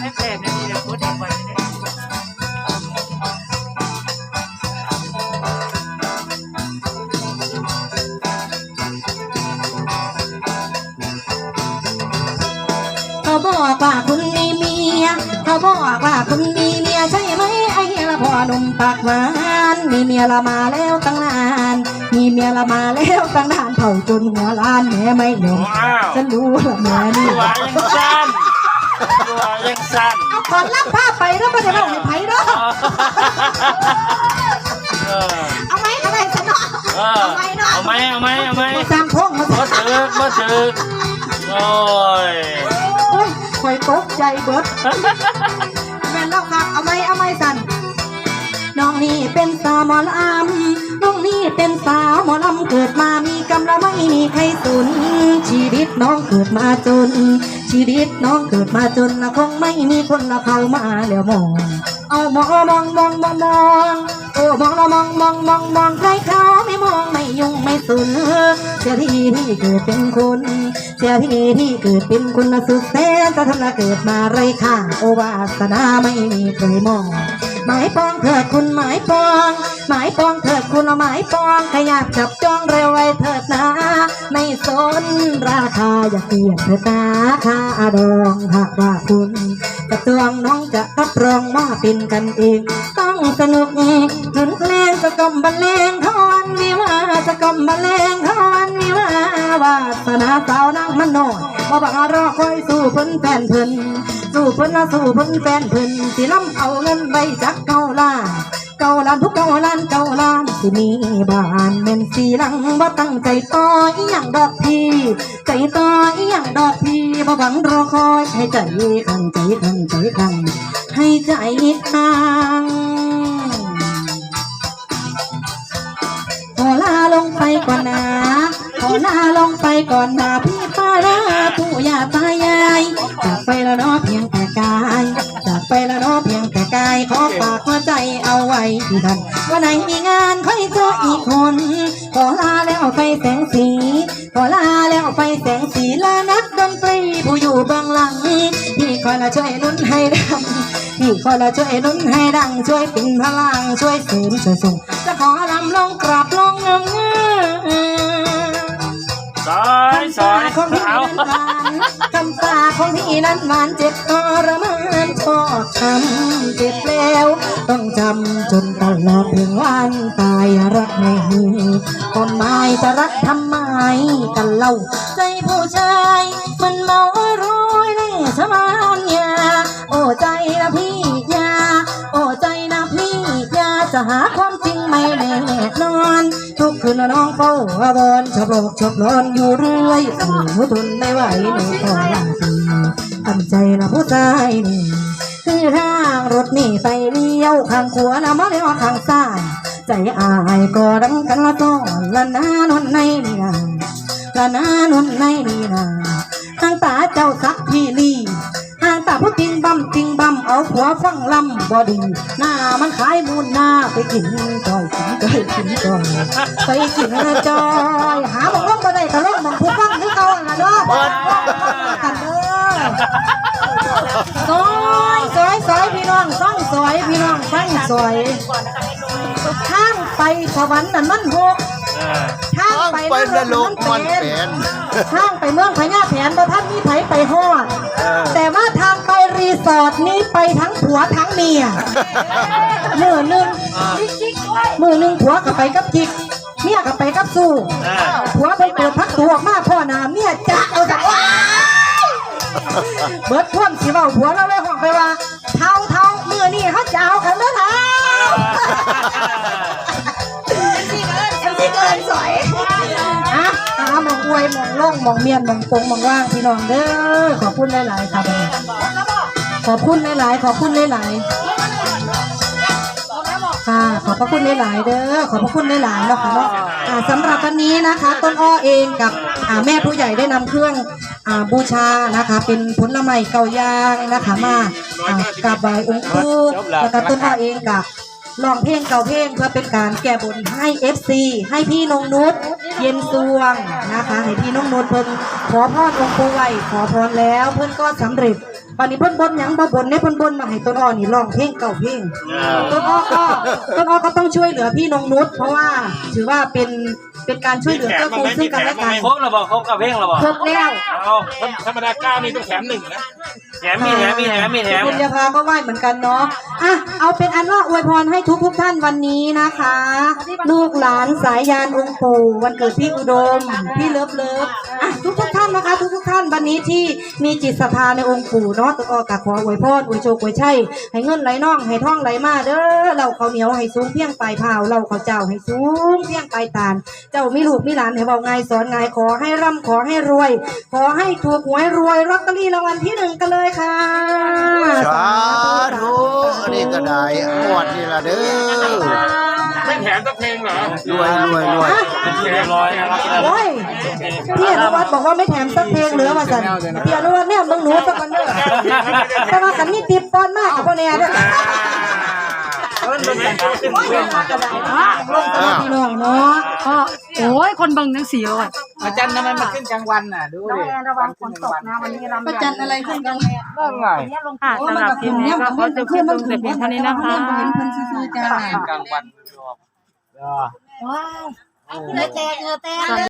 ให้แปลกในนี้เดี๋ยวพูดเองไว้เนี่ยเขาบอกว่าคุณมีเมีย เขาบอกว่าคุณมีเมียใช่ไหมไอ้ละพ่อหนุ่มปากหวาน มีเมียละมาแล้วตั้งนาน มีเมียละมาแล้วตั้งนานเท่าจนหัวล้านแม่ไม่ยอมว้าวฉันรู้ละแม่นี่ตัวยังสั้น ตัวยังสั้นเอาก่อนรับผ้าไปแล้วไม่ได้เล่าให้ไผเนาะเออเอาไหมเอาไหมสนอเออเอาไหมเอาไหมเอาไหมมาสร้างพงมาสมาร้างถึกมาถึกโอ้ยโอ้ยคอยตกใจเบิดแม่นเล่าค่ะเอาไหมเอาไหมสันน้องนี่เป็นสาวหมอลำน้องนี่เป็นสาวหมอลำเกิดมามีกำลังไม่มีใครสุนชีวิตน้องเกิดมาจนชีวิตน้องเกิดมาจนนะคงไม่มีคนละเข้ามาแล้วมอง เอามองมองมองมองมองโอ้มองละมองมองมองมองใครเขาไม่มองไม่ยุ่งไม่สุนเสียที่ที่เกิดเป็นคนเสียที่ที่เกิดเป็นคนละสุดแสนแต่ทำละเกิดมาไรค่าโอวาสนาไม่มีใครมอง หมายปองเถิดคุณหมายปอง หมายปองเถิดคุณหมายปองขยับจับจ้องเร็วไว้เถิดนะ สนราคาอย่าเปลี่ยนเถิดนะค่าดองหากว่าคุณจะตวงน้องจะรับรองว่าเป็นกันเอง ต้องสนุกถึงเพลงสะกมบรรเลงทอนวิวาสะกมบรรเลงทอนวิวาวาสนาสาวนั่งมันโนดบ่บังรอคอยสู้เพิ่นแฟนเพิ่นสู้เพิ่นนะสู้เพิ่นแฟนเพิ่นสิล้ำเอาเงินไปจักเก้าล้า ก้าลานทุกเก้าลานเก้าลานสิมีบ้านแม่นสีหลังบ่ตั้งใจต่ออีหยังดอกพี่ ใจต่ออีหยังดอกพี่บ่หวังรอคอยให้ใจขันใจขันใจขันให้ใจขังขอลาลงไปก่อนนะขอลาลงไปก่อนนะพี่ป้านาปู่ย่าตายายจากไปแล้วเนาะเพียงแต่กายจากไปแล้วเนาะเพียงแต่กายขอฝา เอาไว้ที่ท่านวันไหนมีงานค่อยเจออีกคน ขอลาแล้วไฟแสงสี ขอลาแล้วไฟแสงสีและนักดนตรีผู้อยู่เบื้องหลัง พี่คอยละช่วยหนุนให้ดังพี่คอยละช่วยหนุนให้ดัง ช่วยเป็นพลังช่วยเสริมช่วยส่งจะขอลำลงกราบลงเงือซอยซอยของพี่เอานั้นหวานคำตาของพี่นั้นหวานเจ็บทรมาน ช้ำเจ็บแล้ว ต้องจำจนตลอดถึงวันตายรักไม่มีคนหมายจะรักทำไมกันเล่า ใจผู้ชายมันเมาโรยในชะมานยาโอ้ใจนะพี่ยาโอ้ใจนะพี่ยาจะหาความจริงไม่แน่นอนทุกคืนน้องเฝ้าบอนชอบหลอกชอบนอนอยู่เรื่อยหูทนไม่ไหวในตอลาทีทำใจนะผู้ชายนี่ คือทางรถนี่ไฟเลี้ยวข้างขวานะมาเลี้ยวข้างซ้ายใจอายก็ดังกันละต้อนละนานนในนี่นาละนานนในนี่นาทางตาเจ้าสักพี่ลีทางตาผู้ติงบัมติงบัมเอาหัวฟังลำบอดีหน้ามันขายมูลหน้าไปกินจอยกินจอยกินจอยไปกินจอยหาบอกล่องบ่ได้ก็ล่องมองผู้ฟังคือเก่าน่ะเนาะกันเด้อ ซอยซอยซอยพี่น้องฟังซอยพี่น้องฟังซอยทางไปสวรรค์นั่นมันหกเออทางต้องไปไปนรกมัมันนเป็เป็นนทางไปเมืองพญาแถนบ่ท่านมีไผไปฮอดแต่ว่าทางไปรีสอร์ทนี้ไปทั้งผัวทั้งเมียมือหนึ่งมือหนึ่งผัวก็ไปกับจิกเมียก็ไปกับสู้เออผัวไปเปิดพักตัวออกมาพ่อหนาเมียจะเอาจากว้ายเบิดท่วมสิเว้าผัวเราเลยห้องไปว่า เท่าเท่ามือนี่เขาจะเอากันเด้อเท่าอันนี้เกินสวยอะตามมองอวยมองล่องมองเมียนมองปงมองว่างพี่น้องเด้อขอบคุณหลายๆครับขอบคุณหลายๆขอบคุณหลายๆค่ะขอบพระคุณหลายๆเด้อขอบพระคุณหลายๆเนาะค่ะเนาะสำหรับวันนี้นะคะ ต้นอ้อเองกับแม่ผู้ใหญ่ได้นำเครื่องอบูชานะคะ เป็นผลไม้เกายางนะคะมา อ่ากราบไหว้องค์ปู่แล้วก็ต้นอ้อเองกับร้องเพลงเก่าเพลงเพื่อเป็นการแก้บนให้ FC ให้พี่นงนุชเย็นสวงนะคะให้พี่นงนุชเพิ่นขอพรองค์ปู่ไว้ขอพรแล้วเพิ่นก็สำเร็จวันนี้เพิ่นบนหยังบ่บนได้เพิ่นบนมาให้ต้นอ้อนี่ร้องเพลงเก่าเพลงต้นอ้อก็ต้นอ้อก็ต้องช่วยเหลือพี่นงนุชเพราะว่าถือว่าเป็นเป็นการช่วยเหลือเกื้อกูลซึ่งกันและกันครบแล้วบอกครบกับเพลงแล้วบอกครบแล้วเอาธรรมดาเก้านี่ต้องแถมหนึ่งนะ แถมมีแถมมีแถมมีแถมคุณยาพาก็ไหวเหมือนกันเนาะอะเอาเป็นอันว่าอวยพรให้ทุกทุกๆท่านวันนี้นะคะ ลูกหลานสายยานองค์ปู่วันเกิดพี่อุดม พี่เลิฟเลิฟอะทุกทุกๆท่านนะคะ ทุกทุกๆท่านวันนี้ที่มีจิตศรัทธาในองค์ปู่เนาะตัวออกกับขออวยพรอวยโชคอวยชัยให้เงินไหลน่องให้ท่องไหลมาเด้อเราเขาวเหนียวให้สูงเพียงปลายเผาเราเขาวเจ้าให้สูงเพียงปลายตาลเจ้ามีลูกมีหลานให้เบาไงายสอนไงายขอให้ร่ำขอให้รวย ขอให้ถูกหวยรวยลอตเตอรี่รางวัลที่หนึ่งกันเลยค่ะสาธุอันนี้ก็ได้หมดนี่ละเด้อไม่แถมสักเพลงเหรอรวยรวยรวยเป็นที่เรียบร้อยนะครับโอ้ยพี่อนุวัฒน์บอกว่าไม่แถมสักเพลงเหลือมาสั่นพี่อนุวัฒน์เนี่ยมึงหนูสักวันเด้อแต่ว่าขันมีติดปอนมากกับพ่อแน่เด้อโอ้ยมากระไดเนาะลงกับพี่น้องเนาะก็โอ้ยคนเบิ่งทั้งสี่ร้อยอาจารย์ทำไมมาขึ้นกลางวันน่ะดูดิระวังฝนตกนะวันนี้เราประจันอะไรขึ้นกันนั่นไงค่ะสำหรับคลิปนี้ก็ขอจบคลิปลงแต่เพียงเท่านี้นะคะเห็นเพิ่นซื่อๆจ้ากลางวันว้าวเลยแตกเหงือแตก